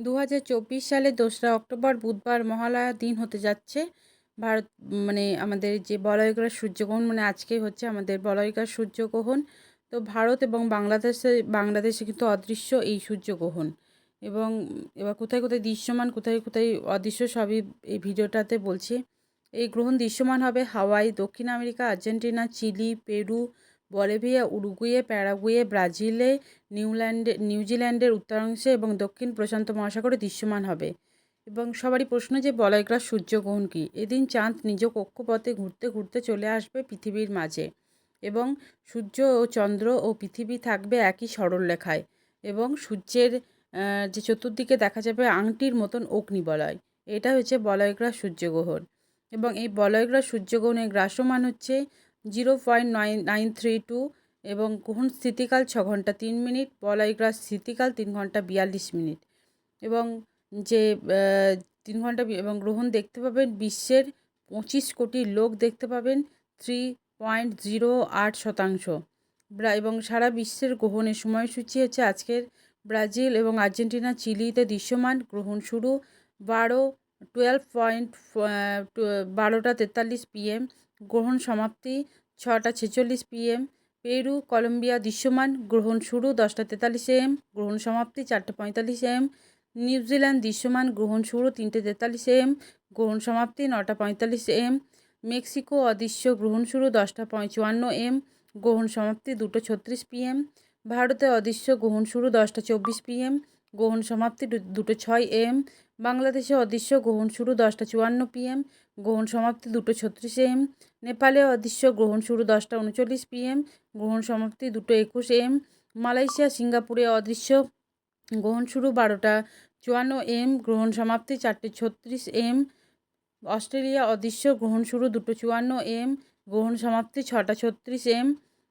দু সালের দোসরা অক্টোবর বুধবার মহালয়ার দিন হতে যাচ্ছে। ভারত মানে আমাদের যে বলয়গ্রাস সূর্যগ্রহণ মানে আজকে হচ্ছে আমাদের বলয়গ্রাস সূর্যগ্রহণ। তো ভারত এবং বাংলাদেশে বাংলাদেশে কিন্তু অদৃশ্য এই সূর্যগ্রহণ। এবং এবার কোথায় কোথায় দৃশ্যমান, কোথায় কোথায় অদৃশ্য সবই এই ভিডিওটাতে বলছি। এই গ্রহণ দৃশ্যমান হবে হাওয়াই, দক্ষিণ America, Argentina, Chile, Peru Bolivia, Uruguay, Paraguay, ব্রাজিলে, নিউল্যান্ডে, নিউজিল্যান্ডের উত্তরাংশে এবং দক্ষিণ প্রশান্ত মহাসাগরে দৃশ্যমান হবে। এবং সবারই প্রশ্ন যে বলয়গ্রাস সূর্যগ্রহণ কী? এদিন চাঁদ নিজ কক্ষপথে ঘুরতে ঘুরতে চলে আসবে পৃথিবীর মাঝে এবং সূর্য ও চন্দ্র ও পৃথিবী থাকবে একই সরলরেখায় এবং সূর্যের যে চতুর্দিকে দেখা যাবে আংটির মতন অগ্নিবলয়। এটা হচ্ছে বলয়গ্রাস সূর্যগ্রহণ এবং এই বলয়গ্রাস সূর্যগ্রহণের গ্রাসমান হচ্ছে zero point nine nine three two এবং গ্রহণ স্থিতিকাল ছ ঘণ্টা তিন মিনিট বলয়গ্রাস স্থিতিকাল তিন ঘণ্টা বিয়াল্লিশ মিনিট। এবং যে তিন ঘণ্টা এবং গ্রহণ দেখতে পাবেন বিশ্বের পঁচিশ কোটি লোক দেখতে পাবেন থ্রি পয়েন্ট জিরো আট শতাংশ। এবং সারা বিশ্বের গ্রহণের সময়সূচি হচ্ছে আজকের। ব্রাজিল এবং আর্জেন্টিনা, চিলিতে দৃশ্যমান গ্রহণ শুরু বারো টুয়েলভ পয়েন্ট বারোটা তেতাল্লিশ পিএম গ্রহণ সমাপ্তি, ছটা ছেচল্লিশ পিএম পেরু, কলম্বিয়া দৃশ্যমান, গ্রহণ শুরু দশটা তেতাল্লিশ এম গ্রহণ সমাপ্তি চারটে পঁয়তাল্লিশ এম নিউজিল্যান্ড দৃশ্যমান, গ্রহণ শুরু তিনটে তেতাল্লিশ এম গ্রহণ সমাপ্তি নটা পঁয়তাল্লিশ এম মেক্সিকো অদৃশ্য, গ্রহণ শুরু দশটা চুয়ান্ন এম গ্রহণ সমাপ্তি দুটো ছত্রিশ পিএম ভারতে অদৃশ্য, গ্রহণ শুরু দশটা চব্বিশ পিএম গ্রহণ সমাপ্তি দুটো ছয় এম। বাংলাদেশে অদৃশ্য গ্রহণ শুরু দশটা চুয়ান্ন পিএম। গ্রহণ সমাপ্তি দুটো ছত্রিশ এম। নেপালে অদৃশ্য গ্রহণ শুরু দশটা উনচল্লিশ পিএম। গ্রহণ সমাপ্তি দুটো একুশ এম। মালয়েশিয়া, সিঙ্গাপুরে অদৃশ্য গ্রহণ শুরু বারোটা চুয়ান্ন এম। গ্রহণ সমাপ্তি চারটে ছত্রিশ এম। অস্ট্রেলিয়া, অদৃশ্য গ্রহণ শুরু দুটো চুয়ান্ন এম। গ্রহণ সমাপ্তি ছটা ছত্রিশ এম।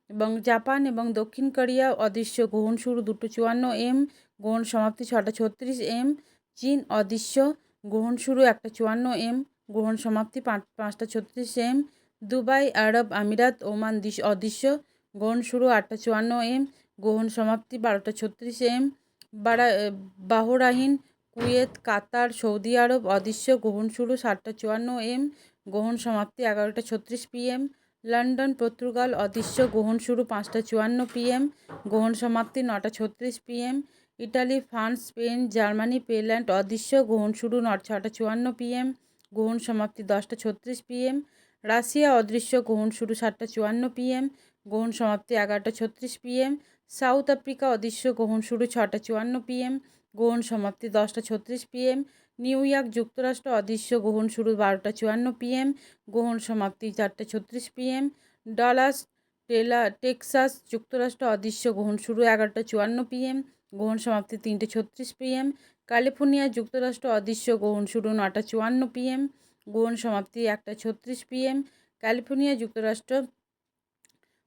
এবং জাপান এবং দক্ষিণ কোরিয়া অদৃশ্য গ্রহণ শুরু দুটো চুয়ান্ন এম। গ্রহণ সমাপ্তি ছটা ছত্রিশ এম, চীন অদৃশ্য, গ্রহণ শুরু একটা চুয়ান্ন এম, গ্রহণ সমাপ্তি পাঁচটা ছত্রিশ এম, দুবাই, আরব আমিরাত, ওমান অদৃশ্য, গ্রহণ শুরু আটটা চুয়ান্ন এম, গ্রহণ সমাপ্তি বারোটা ছত্রিশ এম, বারা Bahrain, Kuwait, Qatar, Saudi Arab অদৃশ্য, গ্রহণ শুরু সাতটা চুয়ান্ন এম, গ্রহণ সমাপ্তি এগারোটা ছত্রিশ পিএম লন্ডন, পর্তুগাল অদৃশ্য, গ্রহণ শুরু পাঁচটা চুয়ান্ন পিএম গ্রহণ সমাপ্তি নটা ছত্রিশ PM Italy, France, Spain, Germany Poland অদৃশ্য, গ্রহণ শুরু ন ছটা চুয়ান্ন পিএম, গ্রহণ সমাপ্তি দশটা ছত্রিশ পিএম, রাশিয়া, অদৃশ্য, গ্রহণ শুরু সাতটা চুয়ান্ন পিএম, গ্রহণ সমাপ্তি এগারোটা ছত্রিশ পিএম, সাউথ আফ্রিকা, অদৃশ্য, গ্রহণ শুরু ছটা চুয়ান্ন পিএম, গ্রহণ সমাপ্তি দশটা ছত্রিশ পিএম, নিউ ইয়র্ক যুক্তরাষ্ট্র, অদৃশ্য, গ্রহণ শুরু বারোটা চুয়ান্ন পিএম, গ্রহণ সমাপ্তি চারটে ছত্রিশ পিএম, ডলাস, টেলা টেক্সাস, যুক্তরাষ্ট্র, অদৃশ্য, গ্রহণ শুরু এগারোটা চুয়ান্ন পিএম গ্রহণ সমাপ্তি তিনটে ছত্রিশ পিএম ক্যালিফোর্নিয়া যুক্তরাষ্ট্র অদৃশ্য গ্রহণ শুরু নটা চুয়ান্ন পিএম গ্রহণ সমাপ্তি একটা ছত্রিশ পিএম ক্যালিফোর্নিয়া যুক্তরাষ্ট্র,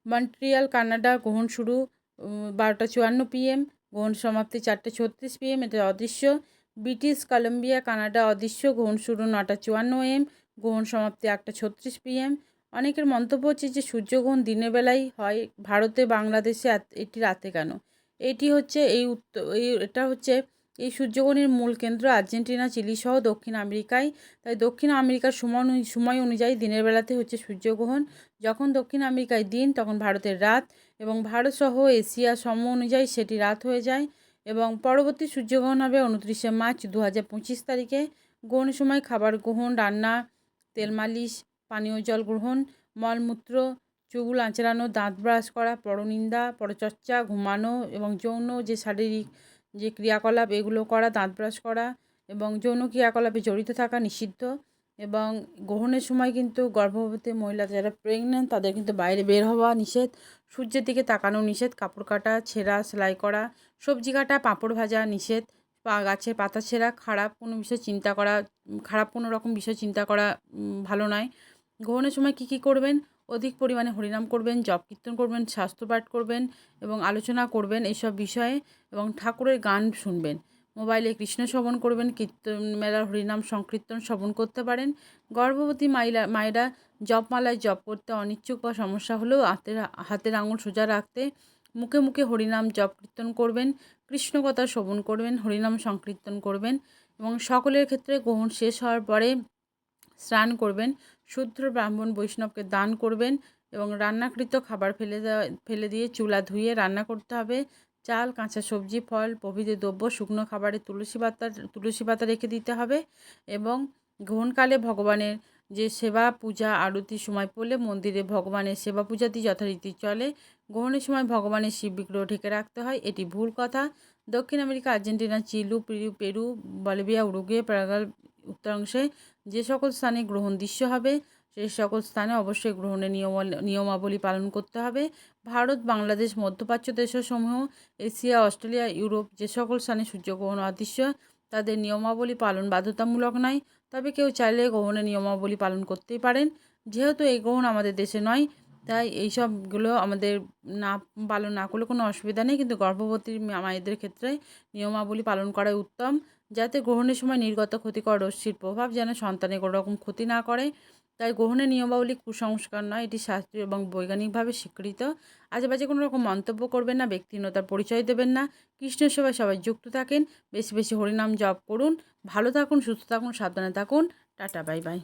মন্ট্রিয়াল, কানাডা গ্রহণ শুরু বারোটা চুয়ান্ন পিএম গ্রহণ সমাপ্তি চারটে ছত্রিশ পিএম এটা অদৃশ্য। ব্রিটিশ কলম্বিয়া, কানাডা অদৃশ্য, গ্রহণ শুরু নটা চুয়ান্ন এম গ্রহণ সমাপ্তি একটা ছত্রিশ পিএম অনেকের মন্তব্য হচ্ছে যে সূর্যগ্রহণ দিনের বেলায় হয়, ভারতে, বাংলাদেশে এটি রাতে কেন? এটি হচ্ছে এই উত্তর এটা হচ্ছে এই সূর্যগ্রহণের মূল কেন্দ্র আর্জেন্টিনা, চিলি সহ দক্ষিণ আমেরিকায়। তাই দক্ষিণ আমেরিকার সময় সময় অনুযায়ী দিনের বেলাতে হচ্ছে সূর্যগ্রহণ। যখন দক্ষিণ আমেরিকায় দিন, তখন ভারতের রাত এবং ভারত সহ এশিয়া সময় অনুযায়ী সেটি রাত হয়ে যায় এবং পরবর্তী সূর্যগ্রহণ হবে উনত্রিশে মার্চ দু হাজার পঁচিশ তারিখে। গ্রহণের সময় খাবার গ্রহণ, রান্না, তেল মালিশ, পানীয় জল গ্রহণ, মলমূত্র চুল আঁচড়ানো, দাঁত ব্রাশ করা, পরনিন্দা, পরচর্চা, ঘুমানো এবং যৌন যে শারীরিক যে ক্রিয়াকলাপ, এগুলো করা, দাঁত ব্রাশ করা এবং যৌন ক্রিয়াকলাপে জড়িত থাকা নিষিদ্ধ এবং গ্রহণের সময় কিন্তু গর্ভবতী মহিলা যারা প্রেগনেন্ট তাদের কিন্তু বাইরে বের হওয়া নিষেধ। সূর্যের দিকে তাকানো নিষেধ, কাপড় কাটা, ছেঁড়া, সেলাই করা, সবজি কাটা, পাঁপড় ভাজা নিষেধ, পা, গাছের পাতা ছেঁড়া, খারাপ কোনো বিষয় চিন্তা করা, খারাপ কোনো রকম বিষয় চিন্তা করা ভালো নয়। গ্রহণের সময় কী কী করবেন? অধিক পরিমাণে হরিনাম করবেন, জপ কীর্তন করবেন, স্বাস্থ্যপাঠ করবেন এবং আলোচনা করবেন এইসব বিষয়ে এবং ঠাকুরের গান শুনবেন। মোবাইলে কৃষ্ণ শ্রবণ করবেন, কীর্তন মেলার হরিনাম সংকীর্তন শ্রবণ করতে পারেন। গর্ভবতী মাইলা, মায়েরা জপমালায় জপ করতে অনিচ্ছুক বা সমস্যা হলেও হাতের হাতের আঙুল সোজা রাখতে মুখে মুখে হরিনাম জপ কীর্তন করবেন, কৃষ্ণ কথা শ্রবণ করবেন, হরিনাম সংকীর্তন করবেন এবং সকলের ক্ষেত্রে গ্রহণ শেষ হওয়ার পরে স্নান করবেন। শুদ্ধ ব্রাহ্মণ বৈষ্ণবকে দান করবেন এবং রান্নাকৃত খাবার ফেলে দেওয়া, ফেলে দিয়ে চুলা ধুয়ে রান্না করতে হবে। চাল, কাঁচা সবজি, ফল, প্রভৃতি দ্রব্য, শুকনো খাবারে তুলসী পাতা তুলসী পাতা রেখে দিতে হবে এবং গ্রহণকালে ভগবানের যে সেবা পূজা আরতির সময় পড়লে মন্দিরে ভগবানের সেবা পূজাদি যথারীতি চলে। গ্রহণের সময় ভগবানের শিব বিগ্রহ ঢেকে রাখতে হয়, এটি ভুল কথা। দক্ষিণ America, Argentina, Chile, Peru Peru, Bolivia, Uruguay, Paraguay উত্তরাংশে যে সকল স্থানে গ্রহণ দৃশ্য হবে সেই সকল স্থানে অবশ্যই গ্রহণের নিয়ম নিয়মাবলী পালন করতে হবে। ভারত, বাংলাদেশ, মধ্যপ্রাচ্য দেশসমূহ, এশিয়া, অস্ট্রেলিয়া, ইউরোপ যে সকল স্থানে সূর্যগ্রহণ অদৃশ্য, তাদের নিয়মাবলী পালন বাধ্যতামূলক নয়। তবে কেউ চাইলে গ্রহণের নিয়মাবলী পালন করতেই পারেন। যেহেতু এই গ্রহণ আমাদের দেশে নয় তাই এই সবগুলো আমাদের না, পালন না করলে কোনো অসুবিধা নেই। কিন্তু গর্ভবতী মায়েদের ক্ষেত্রে নিয়মাবলী পালন করাই উত্তম। যাতে গ্রহণের সময় নির্গত ক্ষতিকর রশ্মির প্রভাব যেন সন্তানের কোনো রকম ক্ষতি না করে। তাই গ্রহণের নিয়মাবলী কুসংস্কার নয়, এটি শাস্ত্রীয় এবং বৈজ্ঞানিকভাবে স্বীকৃত। আজেবাজে কোনো রকম মন্তব্য করবেন না, ব্যক্তিহীনতার পরিচয় দেবেন না কৃষ্ণের সবাই সবাই যুক্ত থাকেন। বেশি বেশি হরিনাম জপ করুন। ভালো থাকুন, সুস্থ থাকুন, সাবধানে থাকুন। Tata, bye bye.